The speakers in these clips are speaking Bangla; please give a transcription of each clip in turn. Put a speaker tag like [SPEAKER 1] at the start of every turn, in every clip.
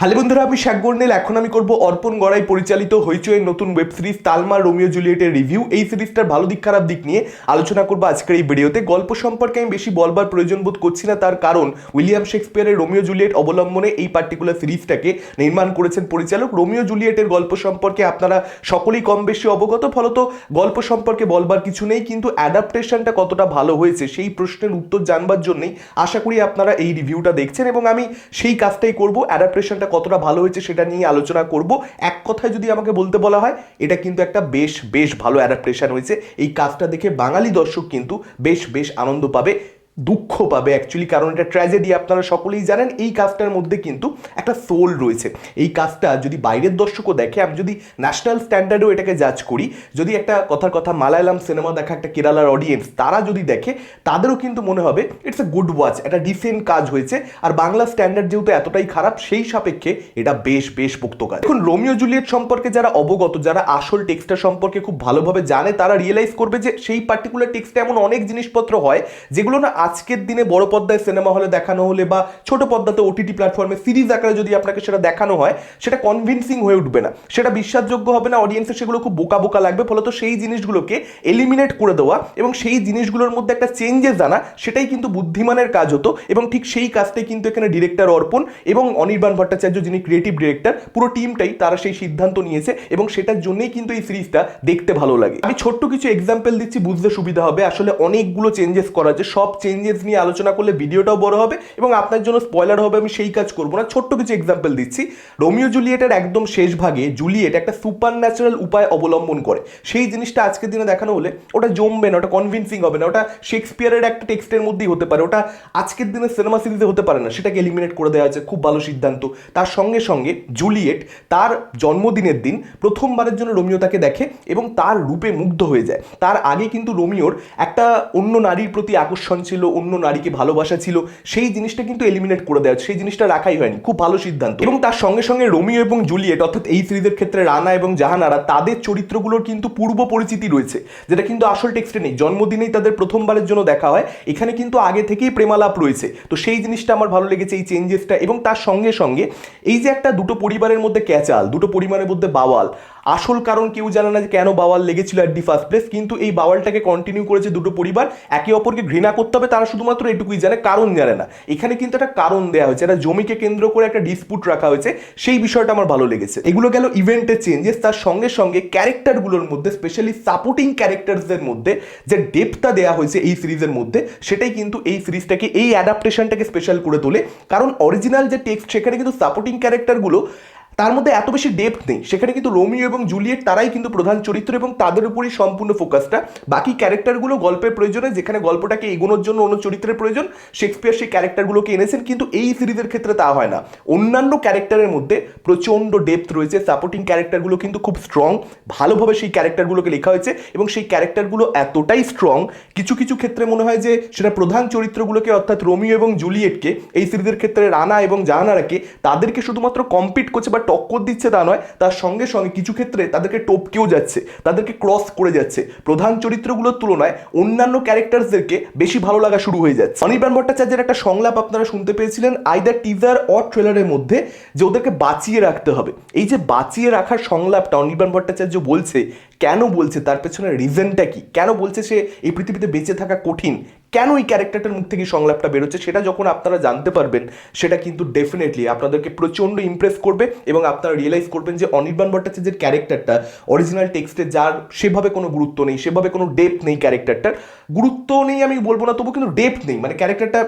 [SPEAKER 1] হ্যালো বন্ধুরা, আমি শাক বর্ণেল এখন আমি করব অর্পণ গড়াই পরিচালিত হইচয়ের নতুন ওয়েব সিরিজ তালমা রোমিও জুলিয়েটের রিভিউ। এই সিরিজটার ভালো দিক, খারাপ দিক নিয়ে আলোচনা করব আজকের এই ভিডিওতে। গল্প সম্পর্কে আমি বেশি বলবার প্রয়োজন বোধ করছি না, তার কারণ উইলিয়াম শেক্সপিয়ারের রোমিও জুলিয়েট অবলম্বনে এই পার্টিকুলার সিরিজটাকে নির্মাণ করেছেন পরিচালক। রোমিও জুলিয়েটের গল্প সম্পর্কে আপনারা সকলেই কম বেশি অবগত, ফলত গল্প সম্পর্কে বলবার কিছু নেই, কিন্তু অ্যাডাপ্টেশনটা কতটা ভালো হয়েছে সেই প্রশ্নের উত্তর জানবার জন্যই আশা করি আপনারা এই রিভিউটা দেখছেন এবং আমি সেই কাজটাই করব অ্যাডাপ্টেশনটা কতটা ভালো হয়েছে সেটা নিয়ে আলোচনা করব। এক কথায় যদি আমাকে বলতে বলা হয়, এটা কিন্তু একটা বেশ বেশ ভালো অ্যাডাপ্টেশন হয়েছে। এই কাজটা দেখে বাঙালি দর্শক কিন্তু বেশ বেশ আনন্দ পাবে। দুঃখ পাবে অ্যাকচুয়ালি কারণ এটা ট্র্যাজেডি আপনারা সকলেই জানেন, এই কাজটার মধ্যে কিন্তু একটা সোল রয়েছে। এই কাজটা যদি বাইরের দর্শকও দেখে, আমি যদি ন্যাশনাল স্ট্যান্ডার্ডেও এটাকে জাজ করি, যদি একটা কথার কথা মালায়ালাম সিনেমা দেখা, একটা কেরালার অডিয়েন্স তারা যদি দেখে, তাদেরও কিন্তু মনে হবে ইটস এ গুড ওয়াচ একটা ডিসেন্ট কাজ হয়েছে। আর বাংলা স্ট্যান্ডার্ড যেহেতু এতটাই খারাপ, সেই সাপেক্ষে এটা বেশ বেশ পোক্ত কাজ। এখন রোমিও জুলিয়েট সম্পর্কে যারা অবগত, যারা আসল টেক্সটটা সম্পর্কে খুব ভালোভাবে জানে, তারা রিয়েলাইজ করবে যে সেই পার্টিকুলার টেক্সটে এমন অনেক জিনিসপত্র হয়, যেগুলো না আজকের দিনে বড় পর্দায় সিনেমা হলে দেখানো হলে বা ছোট পর্দাতে ওটিটি প্ল্যাটফর্মে সিরিজ আকারে যদি আপনাকে সেটা দেখানো হয়, সেটা কনভিনসিং হয়ে উঠবে না। সেটা বিশ্বাসযোগ্য হবে না অডিয়েন্সের সেগুলো খুব বোকা বোকা লাগবে, ফলত সেই জিনিসগুলোকে এলিমিনেট করে দেওয়া এবং সেই জিনিসগুলোর মধ্যে একটা চেঞ্জেস আনা, সেটাই কিন্তু বুদ্ধিমানের কাজ হতো এবং ঠিক সেই কাজটাই কিন্তু এখানে ডিরেক্টর অর্পণ এবং অনির্বাণ ভট্টাচার্য যিনি ক্রিয়েটিভ ডিরেক্টর পুরো টিমটাই তারা সেই সিদ্ধান্ত নিয়েছে এবং সেটার জন্যই কিন্তু এই সিরিজটা দেখতে ভালো লাগে। আমি ছোট্ট কিছু এক্সাম্পল দিচ্ছি, বুঝতে সুবিধা হবে। আসলে অনেকগুলো চেঞ্জেস করা আছে, সব চেঞ্জেস নিয়ে আলোচনা করলে ভিডিওটাও বড় হবে এবং আপনার জন্য স্পয়লার হবে, আমি সেই কাজ করব না। ছোট্ট কিছু এক্সাম্পল দিচ্ছি। রোমিও জুলিয়েটের একদম শেষ ভাগে জুলিয়েট একটা সুপার ন্যাচারাল উপায় অবলম্বন করে। সেই জিনিসটা আজকের দিনে দেখানো হলে ওটা জমবে না, ওটা কনভিনসিং হবে না, ওটা শেক্সপিয়ারের একটা টেক্সটের মধ্যেই হতে পারে, ওটা আজকের দিনে সিনেমা সিরিজে হতে পারে না, সেটাকে এলিমিনেট করে দেওয়া হয়েছে, খুব ভালো সিদ্ধান্ত। তার সঙ্গে সঙ্গে জুলিয়েট তার জন্মদিনের দিন প্রথমবারের জন্য রোমিও তাকে দেখে এবং তার রূপে মুগ্ধ হয়ে যায়। তার আগে কিন্তু রোমিওর একটা অন্য নারীর প্রতি আকর্ষণ ছিল অন্য নারীকে ভালোবাসা ছিল, সেই জিনিসটা কিন্তু এলিমিনেট করে দেওয়া, সেই জিনিসটা রাখাই হয়নি। খুব ভালো সিদ্ধান্ত। এবং তার সঙ্গে সঙ্গে রোমিও এবং জুলিয়েট, অর্থাৎ এই সিরিজের ক্ষেত্রে রানা এবং জাহানারা, তাদের চরিত্রগুলোর কিন্তু পূর্ব পরিচিতি রয়েছে, যেটা কিন্তু আসল টেক্সটে নেই। জন্মদিনেই তাদের প্রথমবারের জন্য দেখা হয়, এখানে কিন্তু আগে থেকেই প্রেমালাপ রয়েছে। তো সেই জিনিসটা আমার ভালো লেগেছে, এই চেঞ্জেসটা এবং তার সঙ্গে সঙ্গে এই যে একটা দুটো পরিবারের মধ্যে ক্যাচাল, দুটো পরিবারের মধ্যে বাওয়াল আসল কারণ কেউ জানে না যে কেন বাওয়াল লেগেছিল অ্যাট দি ফার্স্ট প্লেস কিন্তু এই বাওয়ালটাকে কন্টিনিউ করেছে দুটো পরিবার, একে অপরকে ঘৃণা করতে হবে, তারা শুধুমাত্র এটুকুই জানে, কারণ জানে না। এখানে কিন্তু একটা কারণ দেওয়া হয়েছে, একটা জমিকে কেন্দ্র করে একটা ডিসপুট রাখা হয়েছে, সেই বিষয়টা আমার ভালো লেগেছে। এগুলো গেল ইভেন্টের চেঞ্জেস তার সঙ্গে সঙ্গে ক্যারেক্টারগুলোর মধ্যে স্পেশালি সাপোর্টিং ক্যারেক্টারসদের মধ্যে, যে ডেপটা দেওয়া হয়েছে এই সিরিজের মধ্যে, সেটাই কিন্তু এই সিরিজটাকে এই অ্যাডাপ্টেশনটাকে স্পেশাল করে তোলে। কারণ অরিজিনাল যে টেক্সট সেখানে কিন্তু সাপোর্টিং ক্যারেক্টারগুলো তার মধ্যে এত বেশি ডেপথ নেই। সেখানে কিন্তু রোমিও এবং জুলিয়েট তারাই কিন্তু প্রধান চরিত্র এবং তাদের উপরই সম্পূর্ণ ফোকাসটা বাকি ক্যারেক্টারগুলো গল্পের প্রয়োজনে, যেখানে গল্পটাকে এগোনোর জন্য অন্য চরিত্রের প্রয়োজন, শেক্সপিয়ার সেই ক্যারেক্টারগুলোকে এনেছেন, কিন্তু এই সিরিজের ক্ষেত্রে তা হয় না। অন্যান্য ক্যারেক্টারের মধ্যে প্রচণ্ড ডেপথ রয়েছে সাপোর্টিং ক্যারেক্টারগুলো কিন্তু খুব স্ট্রং ভালোভাবে সেই ক্যারেক্টারগুলোকে লেখা হয়েছে এবং সেই ক্যারেক্টারগুলো এতটাই স্ট্রং কিছু কিছু ক্ষেত্রে মনে হয় যে সেটা প্রধান চরিত্রগুলোকে, অর্থাৎ রোমিও এবং জুলিয়েটকে, এই সিরিজের ক্ষেত্রে রানা এবং জাহানারাকে, তাদেরকে শুধুমাত্র কম্পিট করছে বা টক্কর দিচ্ছে তা নয়, তার সঙ্গে সঙ্গে কিছু ক্ষেত্রে তাদেরকে টপকেও যাচ্ছে, তাদেরকে ক্রস করে যাচ্ছে। প্রধান চরিত্রগুলোর তুলনায় অন্যান্য ক্যারেক্টারসদেরকে বেশি ভালো লাগা শুরু হয়ে যাচ্ছে। অনির্বাণ ভট্টাচার্যের একটা সংলাপ আপনারা শুনতে পেয়েছিলেন আইদার টিজার অর ট্রেলারের মধ্যে, যে ওদেরকে বাঁচিয়ে রাখতে হবে। এই যে বাঁচিয়ে রাখার সংলাপটা অনির্বাণ ভট্টাচার্য বলছে কেন বলছে? তার পেছনে রিজনটা কি? কেন বলছে সে এই পৃথিবীতে বেঁচে থাকা কঠিন? কেন এই ক্যারেক্টারটার মুখ থেকে সংলাপটা বেরোচ্ছে? সেটা যখন আপনারা জানতে পারবেন, সেটা কিন্তু ডেফিনেটলি আপনাদেরকে প্রচণ্ড ইমপ্রেস করবে এবং আপনারা রিয়েলাইজ করবেন যে অনির্বাণ ভট্টাচার্যের ক্যারেক্টারটা অরিজিনাল টেক্সটে যার সেভাবে কোনো গুরুত্ব নেই, সেভাবে কোনো ডেপথ নেই ক্যারেক্টারটার গুরুত্ব নেই আমি বলব না তবু কিন্তু ডেপথ নেই। মানে ক্যারেক্টারটা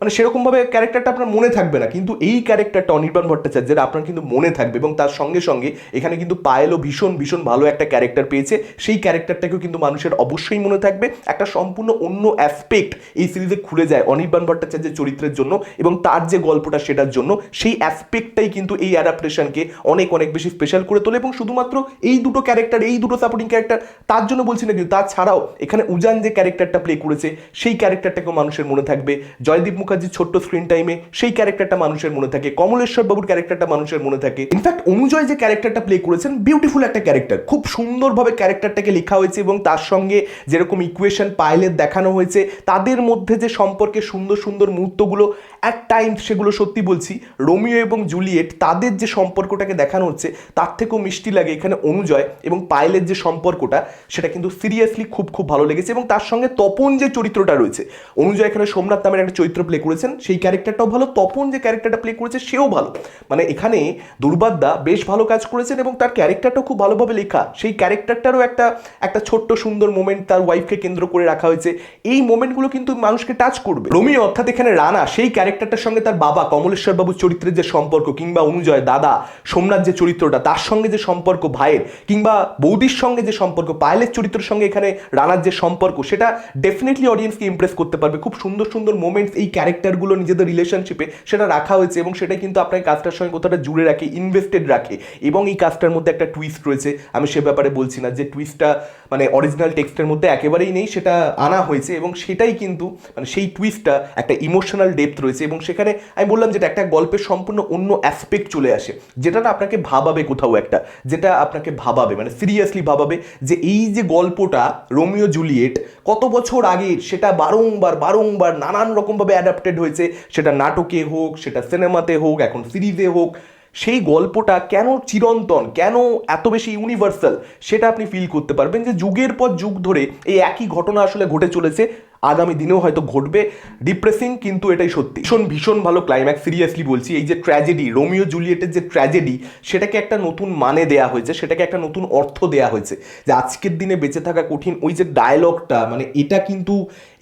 [SPEAKER 1] মানে সেরকমভাবে ক্যারেক্টারটা আপনার মনে থাকবে না। কিন্তু এই ক্যারেক্টারটা অনির্বাণ ভট্টাচার্যের আপনার কিন্তু মনে থাকবে এবং তার সঙ্গে সঙ্গে এখানে কিন্তু পায়েলও ভীষণ ভীষণ ভালো একটা ক্যারেক্টার পেয়েছে, সেই ক্যারেক্টারটাকেও কিন্তু মানুষের অবশ্যই মনে থাকবে। একটা সম্পূর্ণ অন্য অ্যাসপেক্ট এই সিরিজে খুলে যায় অনির্বাণ ভট্টাচার্যের চরিত্রের জন্য এবং তার যে গল্পটা সেটার জন্য। সেই অ্যাসপেক্টটাই কিন্তু এই অ্যাডাপ্টেশনকে অনেক অনেক বেশি স্পেশাল করে তোলে এবং শুধুমাত্র এই দুটো ক্যারেক্টার এই দুটো সাপোর্টিং ক্যারেক্টার তার জন্য বলছি না কিন্তু তাছাড়াও এখানে উজান যে ক্যারেক্টারটা প্লে করেছে, সেই ক্যারেক্টারটাকেও মানুষের মনে থাকবে। জয়দীপ মুখার্জির ছোট্ট স্ক্রিন টাইমে সেই ক্যারেক্টারটা মানুষের মনে থাকে। কমলেশ্বর বাবুর ক্যারেক্টারটা মানুষের মনে থাকে। ইনফ্যাক্ট অনুজয় যে ক্যারেক্টারটা প্লে করেছেন বিউটিফুল একটা ক্যারেক্টার খুব সুন্দরভাবে ক্যারেক্টারটাকে লেখা হয়েছে এবং তার সঙ্গে যেরকম ইকুয়েশন পাইলের দেখানো হয়েছে, তাদের মধ্যে যে সম্পর্কে সুন্দর সুন্দর মুহূর্তগুলো অ্যাট টাইমস সেগুলো সত্যি বলছি, রোমিও এবং জুলিয়েট তাদের যে সম্পর্কটাকে দেখানো হচ্ছে, তার থেকেও মিষ্টি লাগে এখানে অনুজয় এবং পায়েলের যে সম্পর্কটা, সেটা কিন্তু সিরিয়াসলি খুব খুব ভালো লেগেছে এবং তার সঙ্গে তপন যে চরিত্রটা রয়েছে, অনুজয় এখানে সোমনাথ নামের একটা চরিত্র প্লে করেছেন, সেই ক্যারেক্টারটাও ভালো, তপন যে ক্যারেক্টারটা প্লে করেছে, সেও ভালো। মানে এখানে দুর্বাদা বেশ ভালো কাজ করেছেন এবং তার ক্যারেক্টারটাও খুব ভালোভাবে লেখা, সেই ক্যারেক্টারটারও একটা একটা ছোট্ট সুন্দর মোমেন্ট তার ওয়াইফকে কেন্দ্র করে রাখা হয়েছে, এই মোমেন্টগুলো কিন্তু মানুষকে টাচ করবে। রোমিও অর্থাৎ এখানে রানা, সেই ক্যারেক্টারটার সঙ্গে তার বাবা কমলেশ্বর বাবুর চরিত্রের যে সম্পর্ক কিংবা অনুজয় দাদা সোমনাথ যে চরিত্রটা, তার সঙ্গে যে সম্পর্ক ভাইয়ের কিংবা বৌদির সঙ্গে যে সম্পর্ক, পায়েলের চরিত্রের সঙ্গে এখানে রানার যে সম্পর্ক, সেটা ডেফিনেটলি অডিয়েন্সকে ইমপ্রেস করতে পারবে। খুব সুন্দর সুন্দর মোমেন্টস এই ক্যারেক্টারগুলো নিজেদের রিলেশনশিপে সেটা রাখা হয়েছে এবং সেটা কিন্তু আপনার কাজটার সঙ্গে কোথাটা জুড়ে রাখে ইনভেস্টেড রাখে। এবং এই কাজটার মধ্যে একটা টুইস্ট রয়েছে, আমি সে ব্যাপারে বলছি না যে টুইস্টটা মানে অরিজিনাল টেক্সটের মধ্যে একেবারেই নেই, সেটা আনা হয়েছে এবং সেটাই কিন্তু মানে সেই টুইস্টটা একটা ইমোশনাল ডেপথ রয়েছে এবং সেখানে আমি বললাম যেটা একটা গল্পের সম্পূর্ণ অন্য অ্যাসপেক্ট চলে আসে। যেটা না আপনাকে ভাবাবে কোথাও একটা, যেটা আপনাকে ভাবাবে মানে সিরিয়াসলি ভাবাবে যে এই যে গল্পটা রোমিও জুলিয়েট কত বছর আগে সেটা বারংবার বারংবার নানান রকমভাবে অ্যাডাপ্টেড হয়েছে। সেটা নাটকে হোক, সেটা সিনেমাতে হোক, এখন সিরিজে হোক, সেই গল্পটা কেন চিরন্তন, কেন এত বেশি ইউনিভার্সাল সেটা আপনি ফিল করতে পারবেন যে যুগের পর যুগ ধরে এই একই ঘটনা আসলে ঘটে চলেছে। আগামী দিনেও হয়তো ঘটবে। ডিপ্রেসিং কিন্তু এটাই সত্যি। ভীষণ ভীষণ ভালো ক্লাইম্যাক্স সিরিয়াসলি বলছি, এই যে ট্র্যাজেডি রোমিও জুলিয়েটের যে ট্র্যাজেডি সেটাকে একটা নতুন মানে দেয়া হয়েছে, সেটাকে একটা নতুন অর্থ দেয়া হয়েছে যে আজকের দিনে বেঁচে থাকা কঠিন ওই যে ডায়লগটা মানে এটা কিন্তু,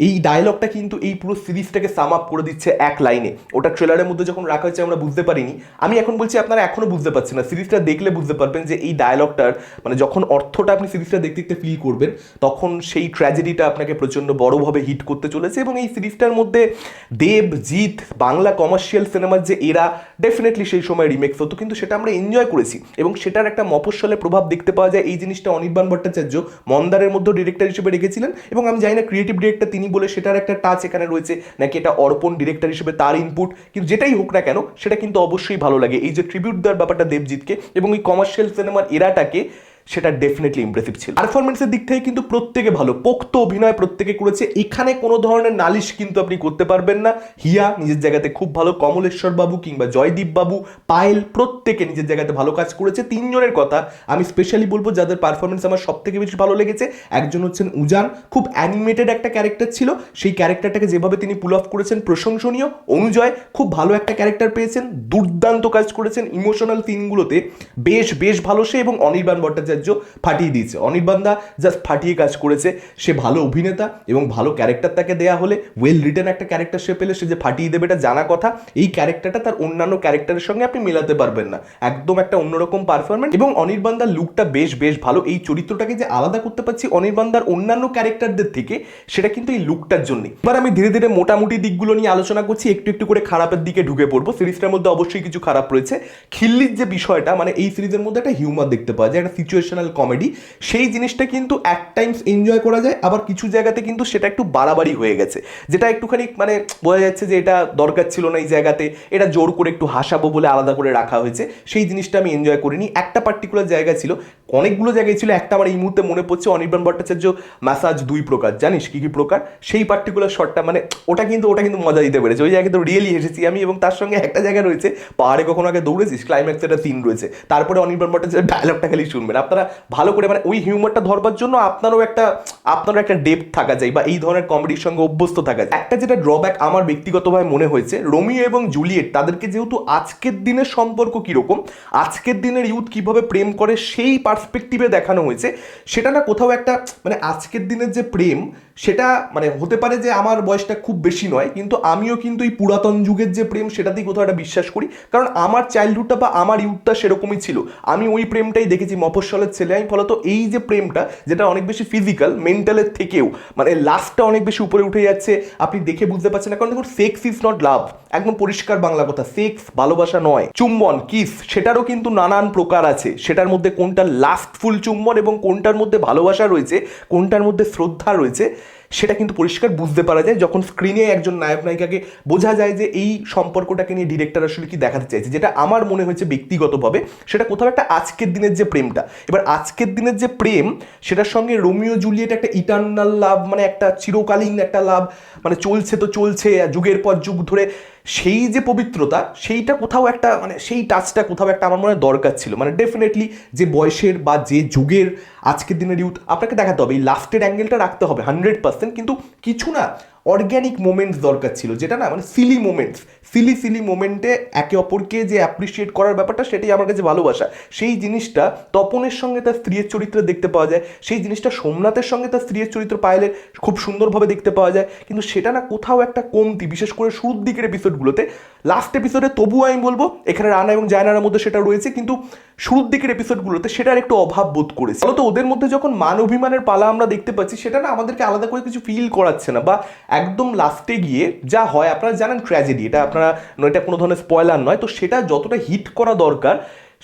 [SPEAKER 1] এই ডায়লগটা কিন্তু এই পুরো সিরিজটাকে সাম আপ করে দিচ্ছে এক লাইনে ওটা ট্রেলারের মধ্যে যখন রাখা হয়েছে আমরা বুঝতে পারিনি। আমি এখন বলছি আপনারা এখনও বুঝতে পারছেন না। সিরিজটা দেখলে বুঝতে পারবেন যে এই ডায়লগটার মানে যখন অর্থটা আপনি সিরিজটা দেখতে দেখতে ফিল করবেন, তখন সেই ট্র্যাজেডিটা আপনাকে প্রচণ্ড বড়ভাবে হিট করতে চলেছে এবং এই সিরিজটার মধ্যে দেব, জিৎ, বাংলা কমার্শিয়াল সিনেমার যে এরা ডেফিনেটলি সেই সময় রিমেক্স হতো, কিন্তু সেটা আমরা এনজয় করেছি। এবং সেটার একটা মফস্বলে প্রভাব দেখতে পাওয়া যায় এই জিনিসটা অনির্বাণ ভট্টাচার্য মন্দারের মধ্যে ডিরেক্টর হিসেবে রেখেছিলেন এবং আমি জানি না ক্রিয়েটিভ ডিরেক্টর তিনি বলে সেটার একটা টাচ এখানে রয়েছে, নাকি এটা অর্পণ ডিরেক্টর হিসেবে তার ইনপুট কিন্তু যেটাই হোক না কেন, সেটা কিন্তু অবশ্যই ভালো লাগে। এই যে ট্রিবিউট দেওয়ার ব্যাপারটা দেবজিৎকে এবং এই কমার্শিয়াল সিনেমার এরাটাকে সেটা ডেফিনেটলি ইমপ্রেসিভ ছিল। পারফরমেন্সের দিক থেকে কিন্তু প্রত্যেকে ভালো। পোক্ত অভিনয় প্রত্যেকে করেছে। এখানে কোনো ধরনের নালিশ কিন্তু আপনি করতে পারবেন না। হিয়া নিজের জায়গাতে খুব ভালো। কমলেশ্বর বাবু কিংবা জয়দীপ বাবু, পায়েল প্রত্যেকে নিজের জায়গাতে ভালো কাজ করেছে। তিনজনের কথা আমি স্পেশালি বলব যাদের পারফরমেন্স আমার সব থেকে বেশি ভালো লেগেছে। একজন হচ্ছেন উজান। খুব অ্যানিমেটেড একটা ক্যারেক্টার ছিল। সেই ক্যারেক্টারটাকে যেভাবে তিনি পুল অফ করেছেন প্রশংসনীয়। অনুজয় খুব ভালো একটা ক্যারেক্টার পেয়েছেন। দুর্দান্ত কাজ করেছেন। ইমোশনাল সিনগুলোতে বেশ বেশ ভালো সে এবং অনির্বাণ ভট্টাচার্য ফাটিয়ে দিয়েছে। অনির্বাণদা জাস্ট ফাটিয়ে কাজ করেছে। সে ভালো অভিনেতা এবং ভালো ক্যারেক্টার তাকে দেয়া হলে ওয়েল রিটার্ন একটা ক্যারেক্টার সে পেলে, সে যে ফাটিয়ে দেবে এটা জানা কথা, এই ক্যারেক্টারটা তার অন্যান্য ক্যারেক্টারের সঙ্গে আপনি মেলাতে পারবেন না। একদম একটা অন্যরকম পারফরমেন্স এবং অনির্বাণদার লুকটা বেশ বেশ ভালো। এই চরিত্রটাকে যে আলাদা করতে পারছি অনির্বাণদার অন্যান্য ক্যারেক্টারদের থেকে, সেটা কিন্তু এই লুকটার জন্যই। এবার আমি ধীরে ধীরে মোটামুটি দিকগুলো নিয়ে আলোচনা করছি, একটু একটু করে খারাপের দিকে ঢুকে পড়ব। সিরিজটার মধ্যে অবশ্যই কিছু খারাপ রয়েছে। খিল্লির যে বিষয়টা মানে এই সিরিজের মধ্যে একটা হিউমার দেখতে পাওয়া যায়, একটা সিচুয়েশনাল কমেডি সেই জিনিসটা কিন্তু এক টাইমস এনজয় করা যায়, আবার কিছু জায়গাতে কিন্তু সেটা একটু বাড়াবাড়ি হয়ে গেছে। যেটা একটুখানি মানে বোঝা যাচ্ছে যে এটা দরকার ছিল না এই জায়গাতে, এটা জোর করে একটু হাসাবো বলে আলাদা করে রাখা হয়েছে, সেই জিনিসটা আমি এনজয় করিনি। একটা পার্টিকুলার জায়গা ছিল, অনেকগুলো জায়গায় ছিল, একটা আমার এই মুহূর্তে মনে পড়ছে অনির্বাণ ভট্টাচার্য ম্যাসাজ দুই প্রকার, জানিস কি কি প্রকার? সেই পার্টিকুলার শটটা মানে ওটা কিন্তু ওটা কিন্তু মজা দিতে পেরেছে। ওই জায়গায় তো রিয়েলি এসেছি আমি এবং তার সঙ্গে একটা জায়গা রয়েছে, পাহাড়ে কখনো আগে দৌড়েছিস ক্লাইম্যাক্স একটা সিন রয়েছে। তারপরে অনির্বাণ ভট্টাচার্য ডায়লগটা খালি শুনবেন। আপনারা ভালো করে মানে ওই হিউমারটা ধরবার জন্য আপনারও একটা আপনারও একটা ডেপথ থাকা যায় বা এই ধরনের কমেডির সঙ্গে অভ্যস্ত থাকা যায়। একটা যেটা ড্রব্যাক আমার ব্যক্তিগতভাবে মনে হয়েছে, রোমিও এবং জুলিয়েট তাদেরকে যেহেতু আজকের দিনের সম্পর্ক কীরকম, আজকের দিনের ইউথ কীভাবে প্রেম করে সেই পার্সপেক্টিভে দেখানো হয়েছে, সেটা না কোথাও একটা মানে আজকের দিনের যে প্রেম, সেটা মানে হতে পারে যে আমার বয়সটা খুব বেশি নয়, কিন্তু আমিও কিন্তু এই পুরাতন যুগের যে প্রেম সেটাতেই কোথাও একটা বিশ্বাস করি। কারণ আমার চাইল্ডহুডটা বা আমার ইউথটা সেরকমই ছিল। আমি ওই প্রেমটাই দেখেছি মফস্বলের ছেলে, আমি ফলত এই যে প্রেমটা, যেটা অনেক বেশি ফিজিক্যাল মেন্টালের থেকেও মানে লাস্টটা অনেক বেশি উপরে উঠে যাচ্ছে, আপনি দেখে বুঝতে পারছেন না, কারণ দেখুন সেক্স ইজ নট লাভ একদম পরিষ্কার বাংলা কথা সেক্স ভালোবাসা নয়, চুম্বন কিস সেটারও কিন্তু নানান প্রকার আছে, সেটার মধ্যে কোনটা লাস্টফুল চুম্বন এবং কোনটার মধ্যে ভালোবাসা রয়েছে, কোনটার মধ্যে শ্রদ্ধা রয়েছে সেটা কিন্তু পরিষ্কার বুঝতে পারা যায় যখন স্ক্রিনে একজন নায়ক, নায়িকাকে বোঝা যায় যে এই সম্পর্কটাকে নিয়ে ডিরেক্টর আসলে কি দেখাতে চাইছে। যেটা আমার মনে হয়েছে ব্যক্তিগতভাবে সেটা কোথাও একটা আজকের দিনের যে প্রেমটা। এবার আজকের দিনের যে প্রেম সেটার সঙ্গে রোমিও জুলিয়েট একটা ইটার্নাল লাভ মানে একটা চিরকালীন একটা লাভ মানে চলছে তো চলছে, যুগের পর যুগ ধরে সেই যে পবিত্রতা, সেইটা কোথাও একটা মানে সেই টাচটা কোথাও একটা আমার মনে দরকার ছিল। মানে ডেফিনেটলি যে বয়সের বা যে যুগের আজকের দিনের ইউথ আপনাকে দেখাতে হবে, এই লাস্টের অ্যাঙ্গেলটা রাখতে হবে হান্ড্রেড পার্সেন্ট কিন্তু কিছু না অর্গ্যানিক মোমেন্টস দরকার ছিল, যেটা না মানে সিলি মোমেন্টস সিলি সিলি মোমেন্টে একে অপরকে যে অ্যাপ্রিসিয়েট করার ব্যাপারটা সেটাই আমার কাছে ভালোবাসা। সেই জিনিসটা তপনের সঙ্গে তার স্ত্রীর চরিত্রে দেখতে পাওয়া যায়, সেই জিনিসটা সোমনাথের সঙ্গে তার স্ত্রীর চরিত্র পাইলে খুব সুন্দরভাবে দেখতে পাওয়া যায়। কিন্তু সেটা না কোথাও একটা কমতি, বিশেষ করে শুরুর দিকের এপিসোডগুলোতে লাস্ট এপিসোডে তবুও আমি বলব, এখানে রানা এবং জায়নার মধ্যে সেটা রয়েছে, কিন্তু শুরুর দিকের এপিসোডগুলোতে সেটার একটু অভাব বোধ করেছে। ফলত ওদের মধ্যে যখন মান অভিমানের পালা আমরা দেখতে পাচ্ছি, সেটা না আমাদেরকে আলাদা করে কিছু ফিল করাচ্ছে না। বা একদম লাস্টে গিয়ে যা হয়, আপনারা জানেন ট্র্যাজেডি এটা আপনারা এটা কোনো ধরনের স্পয়লার নয়, তো সেটা যতটা হিট করা দরকার,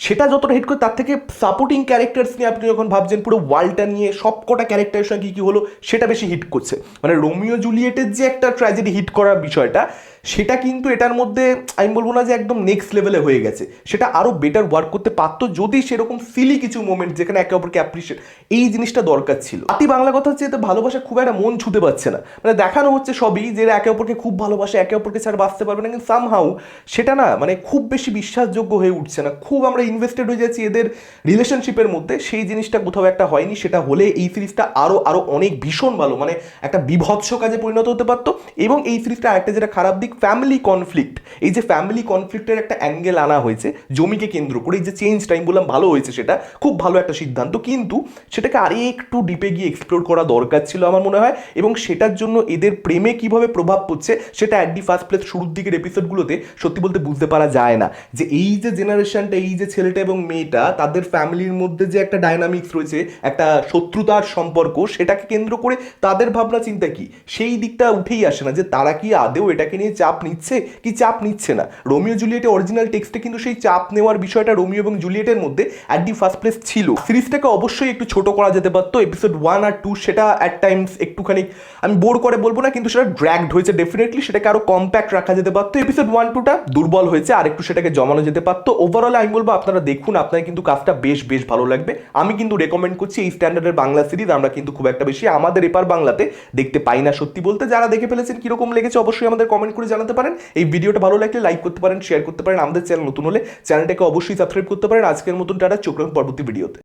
[SPEAKER 1] সেটা যতটা হিট করে, তার থেকে সাপোর্টিং ক্যারেক্টার্স নিয়ে আপনি যখন ভাবছেন, পুরো ওয়ার্ল্ডটা নিয়ে সব কটা ক্যারেক্টারের সঙ্গে কী কী হলো, সেটা বেশি হিট করছে। মানে রোমিও জুলিয়েটের যে একটা ট্র্যাজেডি হিট করার বিষয়টা সেটা কিন্তু এটার মধ্যে, আমি বলব না যে একদম নেক্সট লেভেলে হয়ে গেছে। সেটা আরও বেটার ওয়ার্ক করতে পারতো যদি সেরকম সিলি কিছু মোমেন্ট যেখানে একে অপরকে অ্যাপ্রিসিয়েট এই জিনিসটা দরকার ছিল। আতি বাংলা কথা হচ্ছে এতে ভালোবাসা খুব একটা মন ছুতে পারছে না। মানে দেখানো হচ্ছে সবই যে একে অপরকে খুব ভালোবাসে, একে অপরকে ছাড়া বাঁচতে পারবে না, কিন্তু সামহাউ সেটা না মানে খুব বেশি বিশ্বাসযোগ্য হয়ে উঠছে না। খুব আমরা ইনভেস্টেড হয়ে যাচ্ছি এদের রিলেশনশিপের মধ্যে। সেই জিনিসটা কোথাও একটা হয়নি, সেটা হলে এই সিরিজটা আরও আরও অনেক ভীষণ ভালো মানে একটা বিভৎস কাজে পরিণত হতে পারতো। এবং এই সিরিজটা আরেকটা যেটা খারাপ দিক ফ্যামিলি কনফ্লিক্ট এই যে ফ্যামিলি কনফ্লিক্টের একটা অ্যাঙ্গেল আনা হয়েছে, জমিকে কেন্দ্র করে, এই যে চেঞ্জ টাইম বললাম, ভালো হয়েছে সেটা, খুব ভালো একটা সিদ্ধান্ত, কিন্তু সেটাকে আরে একটু ডিপে গিয়ে এক্সপ্লোর করা দরকার ছিল আমার মনে হয়, এবং সেটার জন্য এদের প্রেমে কীভাবে প্রভাব পড়ছে, সেটা অ্যাট দি ফার্স্ট প্লেস শুরুর দিকের এপিসোডগুলোতে সত্যি বলতে বুঝতে পারা যায় না। যে এই যে জেনারেশনটা এই যে ছেলেটা এবং মেয়েটা, তাদের ফ্যামিলির মধ্যে যে একটা ডায়নামিক্স রয়েছে, একটা শত্রুতার সম্পর্ক, সেটাকে কেন্দ্র করে তাদের ভাবনা চিন্তা কি? সেই দিকটা উঠেই আসে না যে তারা কি আদেও এটাকে নিয়ে চাপ নিচ্ছে? কি চাপ নিচ্ছে না? রোমিও জুলিয়েটের অরিজিনাল টেক্সটে কিন্তু সেই চাপ নেওয়ার বিষয়টা রোমিও এবং জুলিয়েটের মধ্যে অ্যাট দি ফার্স্ট প্লেস ছিল। সিরিজটাকে অবশ্যই একটু ছোট করা যেতে পারতো। এপিসোড ওয়ান আর টু সেটা অ্যাট টাইমস একটুখানি, আমি বোর করে বলব না, কিন্তু সেটা ড্র্যাগড হয়েছে ডেফিনেটলি সেটাকে আরও কম্প্যাক্ট রাখা যেতে পারতো। এপিসোড ওয়ান টুটা দুর্বল হয়েছে, আর একটু সেটাকে জমানো যেতে পারতো। ওভারঅল আমি বলব আপনারা দেখুন আপনার কিন্তু কাজটা বেশ বেশ ভালো লাগবে। আমি কিন্তু রেকমেন্ড করছি এই স্ট্যান্ডার্ডের বাংলা সিরিজ আমরা কিন্তু খুব একটা বেশি আমাদের এপার বাংলাতে দেখতে পাই না সত্যি বলতে। যারা দেখে ফেলেছেন কীরকম লেগেছে, অবশ্যই আমাদের কমেন্ট করে জানাতে পারেন। এই ভিডিওটা ভালো লাগলে লাইক করতে পারেন শেয়ার করতে পারেন। আমাদের চ্যানেল নতুন হলে চ্যানেলটাকে অবশ্যই সাবস্ক্রাইব করতে পারেন। আজকের মতন টাটা, চোখ পরবর্তী ভিডিওতে